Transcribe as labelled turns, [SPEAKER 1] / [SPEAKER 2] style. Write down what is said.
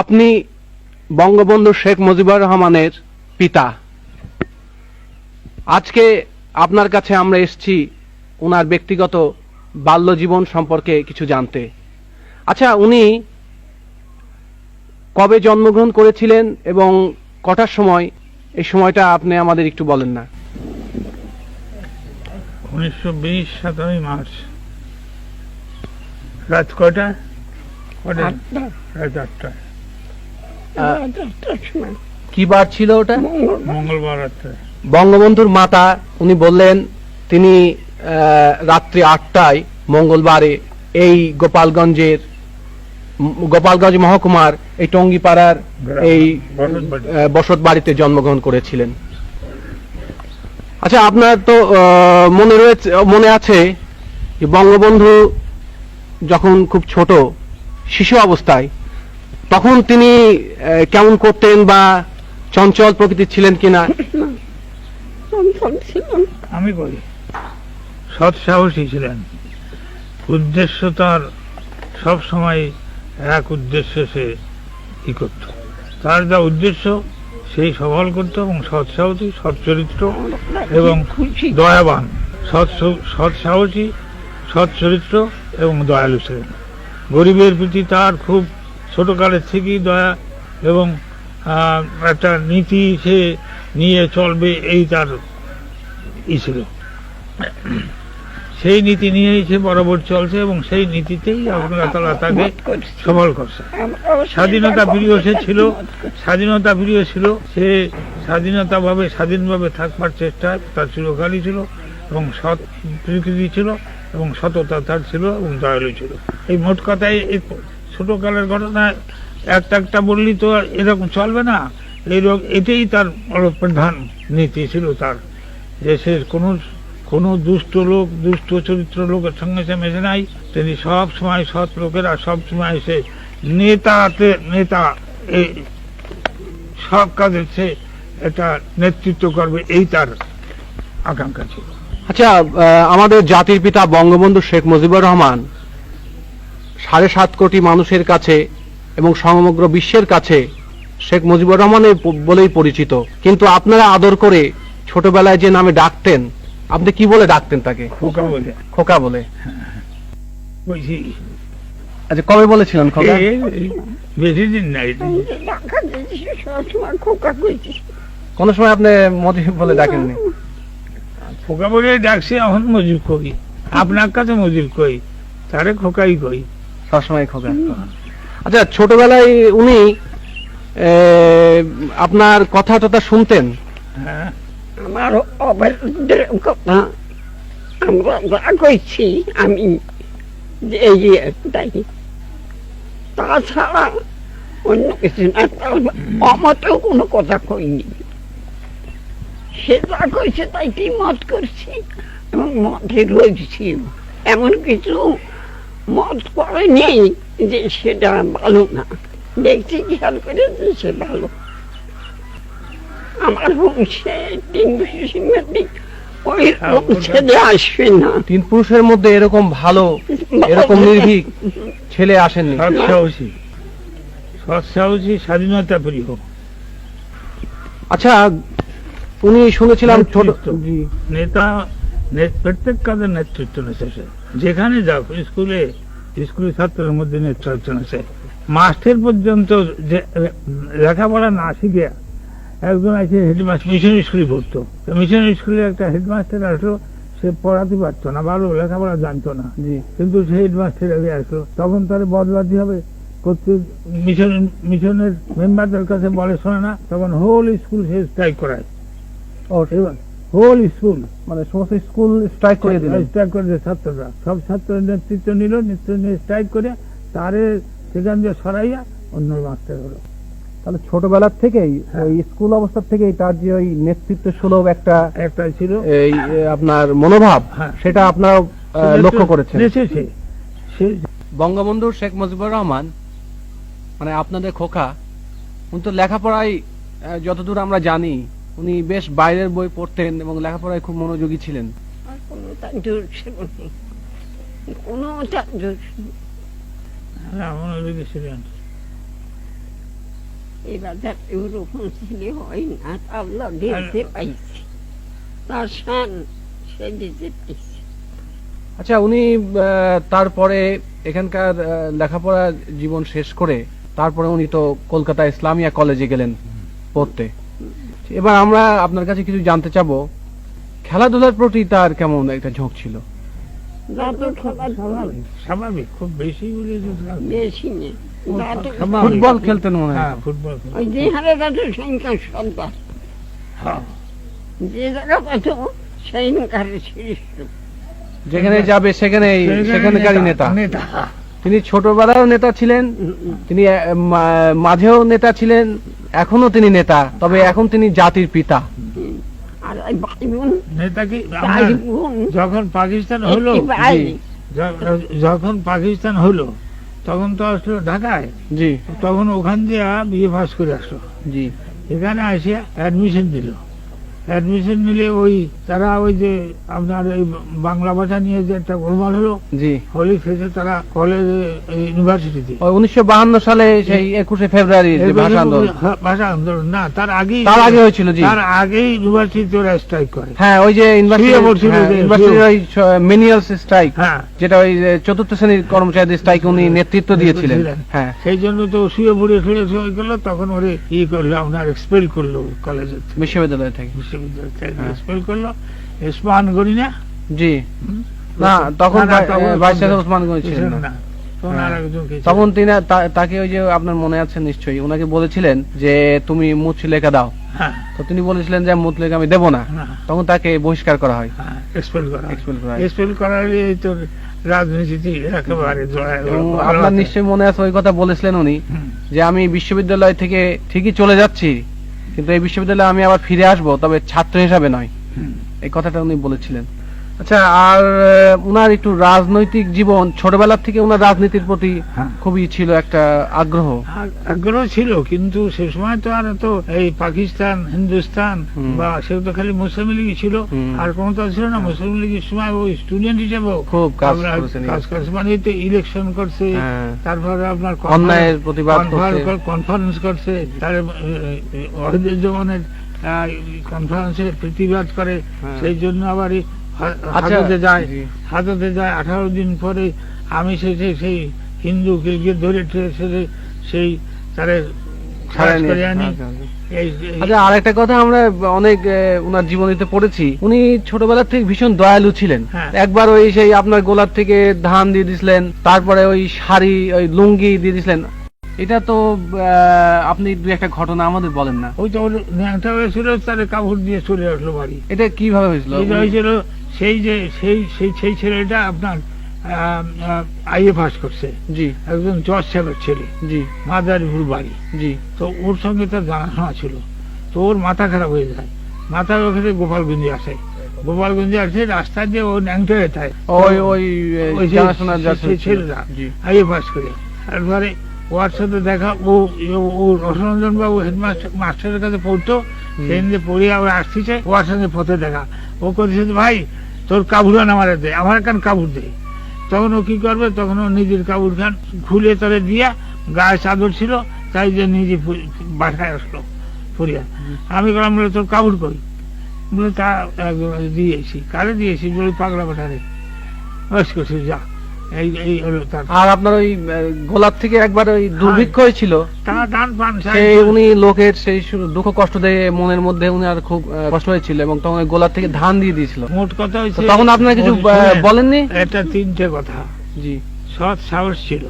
[SPEAKER 1] আপনি বঙ্গবন্ধু শেখ মুজিবুর রহমানের পিতা। আজকে আপনার কাছে আমরা এসেছি ওনার ব্যক্তিগত বাল্য জীবন সম্পর্কে কিছু জানতে। আচ্ছা উনি কবে জন্মগ্রহণ করেছিলেন এবং কটার সময়? এই সময়টা আপনি আমাদের একটু বলেন না।
[SPEAKER 2] উনিশশো বিশ সতেরোই মার্চ। রাত কয়টা? কটা
[SPEAKER 3] আটটা।
[SPEAKER 2] রাত
[SPEAKER 3] সময়
[SPEAKER 1] কি বার ছিল ওটা?
[SPEAKER 3] মঙ্গলবার
[SPEAKER 1] বঙ্গবন্ধুর মাতা উনি বললেন তিনি আহ, রাত্রি আটটায় মঙ্গলবারে এই গোপালগঞ্জের গোপালগঞ্জ মহকুমার এই টঙ্গিপাড়ার এই বসত বাড়িতে জন্মগ্রহণ করেছিলেন। আচ্ছা আপনার তো আহ, মনে রয়েছে মনে আছে যে বঙ্গবন্ধু যখন খুব ছোট শিশু অবস্থায় তখন তিনি কেমন করতেন বা চঞ্চল প্রকৃতির ছিলেন কিনা?
[SPEAKER 3] না।
[SPEAKER 2] আমি বলি সৎ সাহসী ছিলেন। উদ্দেশ্য তার সব সময় এক উদ্দেশ্য সে ই করত। তার যা উদ্দেশ্য সেই সফল করত এবং সৎ সাহসী সৎ চরিত্র এবং
[SPEAKER 3] খুশি
[SPEAKER 2] দয়াবান। সৎ সৎ সাহসী সৎ চরিত্র এবং দয়ালু ছিলেন। গরিবের প্রতি তার খুব ছোটকালের থেকেই দয়া এবং একটা নীতি সে নিয়ে চলবে এই তার ই ছিল। সেই নীতি নিয়েই সে বরাবর চলছে এবং সেই নীতিতেই আল্লাহ তাআলা তাকে সফল করছে। স্বাধীনতা প্রিয় সে ছিল স্বাধীনতা প্রিয় ছিল সে স্বাধীনতাভাবে স্বাধীনভাবে থাকবার চেষ্টা তার চিরকালই ছিল এবং সৎ প্রকৃতি ছিল এবং সততা তার ছিল এবং দয়ালু ছিল। এই মোট কথায় এই ছোটকালের ঘটনা, একটা একটা বললি তো এরকম চলবে না। এই রক- এটাই তার প্রধান নীতি ছিল তার, যে সে কোনো কোনো দুষ্ট লোক, দুষ্ট চরিত্র লোকের সঙ্গে সে মেশে নাই। তিনি সব সময় সৎ লোকেরা সব সময় সে নেতাতে, নেতা এই সব কাজে সে এটা নেতৃত্ব করবে, এই তার আকাঙ্ক্ষা ছিল।
[SPEAKER 1] আচ্ছা আমাদের জাতির পিতা বঙ্গবন্ধু শেখ মুজিবুর রহমান সাড়ে সাত কোটি মানুষের কাছে এবং সমগ্র বিশ্বের কাছে শেখ মুজিবুর রহমানের বলেই পরিচিত। কিন্তু আপনারা আদর করে ছোটবেলায় যে নামে ডাকতেন আপনি কি বলে ডাকতেন তাকে?
[SPEAKER 2] খোকা বলে।
[SPEAKER 1] খোকা বলে।
[SPEAKER 2] বলছি
[SPEAKER 1] আচ্ছা কবে বলেছিলেন খোকা?
[SPEAKER 2] বেশি দিন নাই
[SPEAKER 3] খোকা কইছি
[SPEAKER 1] কোন সময় আপনি মজিব বলে ডাকেননি?
[SPEAKER 2] খোকা বলে ডাকছি এখন মজুর কই? আপনার কাছে মজুর কই? তারে খোকাই কই?
[SPEAKER 1] সবসময় খোকা আচ্ছা ছোটবেলায় উনি আপনার কথা টথা শুনতেন?
[SPEAKER 2] হ্যাঁ।
[SPEAKER 3] আমার অভদ্র কথা আমরা যা কইছি আমি তাই। তাছাড়া অন্য কিছু না তার অমতেও কোনো কথা কইনি। সে যা কইছে তাই কি মত করছি এবং মতে রয়েছি এমন কিছু মত করেনি যে সেটা ভালো না দেখছি খেয়াল করে যে সে ভালো আমার বংশে তিন সিংহাতি ওই ছেলে আসবে না
[SPEAKER 1] তিন পুরুষের মধ্যে এরকম ভালো এরকম নির্ভীক ছেলে আসেননি।
[SPEAKER 2] সৎ সাহসী। সৎ সাহসী স্বাধীনতা প্রিয়।
[SPEAKER 1] আচ্ছা উনি শুনেছিলাম ছোট
[SPEAKER 2] নেতা প্রত্যেক কাজের নেতৃত্ব নেছে সে যেখানে যাও স্কুলে স্কুলে ছাত্রের মধ্যে নেতৃত্ব নেছে মাস্টার পর্যন্ত যে লেখাপড়া না শিখে একজন আছে হেডমাস্টার মিশন স্কুলে পড়তো। মিশন স্কুলে একটা হেডমাস্টার আসলো সে পড়াতে পারতো না ভালো লেখাপড়া জানতো না।
[SPEAKER 1] জি।
[SPEAKER 2] কিন্তু সে হেডমাস্টার আগে আসলো। তখন তার বদলাতে হবে। করতে মিশন মিশনের মেম্বারদের কাছে বলে শোনে না তখন হোল স্কুল সে স্ট্রাইক করায়।
[SPEAKER 1] ও
[SPEAKER 2] এবার হোল স্কুল
[SPEAKER 1] মানে সমস্ত স্কুল স্ট্রাইক করে দিলেন।
[SPEAKER 2] স্ট্রাইক করে দেয় ছাত্ররা। সব ছাত্র নেতৃত্ব নিল নেতৃত্ব নিয়ে স্ট্রাইক করে তারে সেখান দিয়ে সরাইয়া অন্য মাস্টার হলো।
[SPEAKER 1] তাহলে ছোটবেলার থেকেই
[SPEAKER 2] হ্যাঁ।
[SPEAKER 1] ওই স্কুল অবস্থা থেকেই তার যে ওই নেতৃত্ব সুলভ একটা
[SPEAKER 2] একটা ছিল।
[SPEAKER 1] এই আপনার মনোভাব
[SPEAKER 2] হ্যাঁ।
[SPEAKER 1] সেটা আপনারা আহ, লক্ষ্য করেছেন। বঙ্গবন্ধু শেখ মুজিবুর রহমান মানে আপনাদের খোকা উনি তো লেখাপড়ায় যতদূর আমরা জানি উনি বেশ বাইরের বই পড়তেন এবং লেখাপড়ায় খুব মনোযোগী ছিলেন।
[SPEAKER 3] আর কোনো তার জোর ছিল না। কোনো তার জোর
[SPEAKER 2] হ্যাঁ, মনোযোগী ছিলেন।
[SPEAKER 3] এবার যাতে ওরকম ছেলে হয় না আল্লাহ দেখতে পাইছি। তার শান সে দিতে পাইছি।
[SPEAKER 1] আচ্ছা উনি তারপরে এখানকার আহ, লেখাপড়া জীবন শেষ করে তারপরে উনি তো কলকাতা ইসলামিয়া কলেজে গেলেন পড়তে। এবার আমরা আপনার কাছে কিছু জানতে চাবো খেলাধুলার প্রতি তার কেমন একটা ঝোঁক ছিল?
[SPEAKER 2] স্বাভাবিক খুব বেশি
[SPEAKER 3] বেশি।
[SPEAKER 1] ফুটবল খেলতেন মনে হয়।
[SPEAKER 2] ফুটবল
[SPEAKER 3] ওই যে হারে যত সংখ্যা সন্তান যে জায়গা সেই কারে
[SPEAKER 1] যেখানে যাবে সেখানে সেখানকারই নেতা।
[SPEAKER 2] নেতা।
[SPEAKER 1] তিনি ছোটবেলায়ও নেতা ছিলেন তিনি মাঝেও নেতা ছিলেন এখনও তিনি নেতা তবে এখন তিনি জাতির পিতা।
[SPEAKER 2] নেতা কি যখন পাকিস্তান হলো? যখন পাকিস্তান হলো তখন তো আসলো ঢাকায়।
[SPEAKER 1] জি।
[SPEAKER 2] তখন ওখান দিয়ে বিয়ে পাস করে আসলো।
[SPEAKER 1] জি।
[SPEAKER 2] এখানে আসে অ্যাডমিশন দিল। অ্যাডমিশন নিলে ওই তারা ওই যে আপনার এই বাংলা ভাষা নিয়ে যে একটা গোলমাল হলো
[SPEAKER 1] জি।
[SPEAKER 2] হলি শেষে তারা কলেজে ইউনিভার্সিটিতে
[SPEAKER 1] উনিশশো বাহান্ন সালে সেই একুশে ফেব্রুয়ারি ভাষা আন্দোলন।
[SPEAKER 2] হ্যাঁ, ভাষা আন্দোলন না তার আগেই
[SPEAKER 1] তার আগে হয়েছিল জি।
[SPEAKER 2] তার আগেই ইউনিভার্সিটি ওরা স্ট্রাইক করে।
[SPEAKER 1] হ্যাঁ ওই যে ওই মেনিয়ালস স্ট্রাইক
[SPEAKER 2] হ্যাঁ।
[SPEAKER 1] যেটা ওই চতুর্থ শ্রেণির কর্মচারীদের স্ট্রাইক উনি নেতৃত্ব দিয়েছিলেন। হ্যাঁ।
[SPEAKER 2] সেই জন্য তো শুয়ে পড়ে শুয়ে শুয়ে করল তখন ওরে ই করল আপনার এক্সপেল করল কলেজের
[SPEAKER 1] বিশ্ববিদ্যালয় থেকে।
[SPEAKER 2] করল। না?
[SPEAKER 1] জি। না তখন ভাইস ওসমান গনি ছিলেন না। তিনি তাকে ওই যে আপনার মনে আছে নিশ্চয়ই ওনাকে বলেছিলেন যে তুমি মুচলেখা দাও।
[SPEAKER 2] হ্যাঁ।
[SPEAKER 1] তো তিনি বলেছিলেন যে মুচলেখা আমি দেবো না। তখন তাকে বহিষ্কার করা হয়।
[SPEAKER 2] হ্যাঁ এক্সপেল করা
[SPEAKER 1] করা
[SPEAKER 2] তো রাজনীতি একেবারে
[SPEAKER 1] আপনার। নিশ্চয়ই মনে আছে ওই কথা বলেছিলেন উনি যে আমি বিশ্ববিদ্যালয় থেকে ঠিকই চলে যাচ্ছি কিন্তু এই বিশ্ববিদ্যালয়ে আমি আবার ফিরে আসব তবে ছাত্র হিসাবে নয়। এই কথাটা উনি বলেছিলেন। আচ্ছা আর উনার একটু রাজনৈতিক জীবন ছোটবেলা থেকে উনার রাজনীতির প্রতি
[SPEAKER 2] হ্যাঁ।
[SPEAKER 1] খুবই ছিল একটা আগ্রহ
[SPEAKER 2] আগ্রহ ছিল কিন্তু সে সময় তো আর তো এই পাকিস্তান হিন্দুস্তান বা সে তো খালি মুসলিম লীগই ছিল আর কোনো তো ছিল না মুসলিম লীগের সময় ওই স্টুডেন্ট হিসেবেও
[SPEAKER 1] খুব কাজ
[SPEAKER 2] করছে মানে তো ইলেকশন করছে
[SPEAKER 1] হ্যাঁ।
[SPEAKER 2] তারপরে আপনার
[SPEAKER 1] অন্যায়ের প্রতিবাদ
[SPEAKER 2] কনফারেন্স করছে তার জমানের কনফারেন্সে প্রতিবাদ করে
[SPEAKER 1] হ্যাঁ।
[SPEAKER 2] সেই জন্য আবার হাজতে যায় হাজতে যায় আঠারো দিন পরে আমি সে- সেই হিন্দু গির্গির ধরে ঠে- সেই তারে
[SPEAKER 1] আচ্ছা, আচ্ছা। আচ্ছা আর একটা কথা আমরা অনেক উনার জীবনীতে পড়েছি। উনি ছোটবেলা থেকে ভীষণ দয়ালু ছিলেন।
[SPEAKER 2] হ্যাঁ।
[SPEAKER 1] একবার ওই সেই আপনার গোলার থেকে ধান দিয়ে দিছিলেন তারপরে ওই শাড়ি ওই লুঙ্গি দিয়ে দিছিলেন। এটা তো আপনি দু একটা ঘটনা আমাদের বলেন না।
[SPEAKER 2] ওই তো ওর ন্যাংটা হয়েছিল তারে কাপড় দিয়ে চলে আসলো বাড়ি।
[SPEAKER 1] এটা কীভাবে হয়েছিল?
[SPEAKER 2] এইটা হয়েছিল সেই যে সেই সেই সেই ছেলেটা আপনার আইএ পাস করছে।
[SPEAKER 1] জি।
[SPEAKER 2] একজন জজ সাহেবের ছেলে।
[SPEAKER 1] জি।
[SPEAKER 2] মাদারীপুর বাড়ি।
[SPEAKER 1] জি।
[SPEAKER 2] তো ওর সঙ্গে তার জানাশোনা ছিল। তো ওর মাথা খারাপ হয়ে যায়। মাথা ওখানে গোপালগঞ্জে আসে। গোপালগঞ্জে আসে রাস্তা দিয়ে ও ন্যাংটা হয়ে যায়।
[SPEAKER 1] ওই ওই
[SPEAKER 2] ছেলেটা আইএ পাস করে। তারপরে ওর সাথে দেখা ও রসরঞ্জন বাবু হেডমাস্টার মাস্টারের কাছে পড়তো সেদিন পড়ে আবার আসতেছে ওর সঙ্গে পথে দেখা। ও করেছে ভাই তোর কাবুরান আমার দে আমার কান কাবুর দে। তখন ও কি করবে? তখন ও নিজের কাবুর খান খুলে তলে দিয়া গায়ে চাদর ছিল তাই যে নিজে বাসায় আসলো ফুরিয়া। আমি বললাম বলে তোর কাবুর কই? বলে তা দিয়েছি। কারে দিয়েছি বলে পাগলা পাঠারে বাস করছি যা। এই এই হলো তার
[SPEAKER 1] আর আপনার ওই গোলাপ থেকে একবার ওই দুর্ভিক্ষ হয়েছিল? সেই উনি লোকের সেই দুঃখ কষ্ট দিয়ে মনের মধ্যে উনি আর খুব কষ্ট হয়েছিল এবং তখন গোলাপ থেকে ধান দিয়ে দিয়েছিল।
[SPEAKER 2] মোট কথা হয়েছে
[SPEAKER 1] তখন আপনারা কিছু বলেননি?
[SPEAKER 2] এটা তিনটে কথা।
[SPEAKER 1] জি।
[SPEAKER 2] সৎ সাহস ছিল।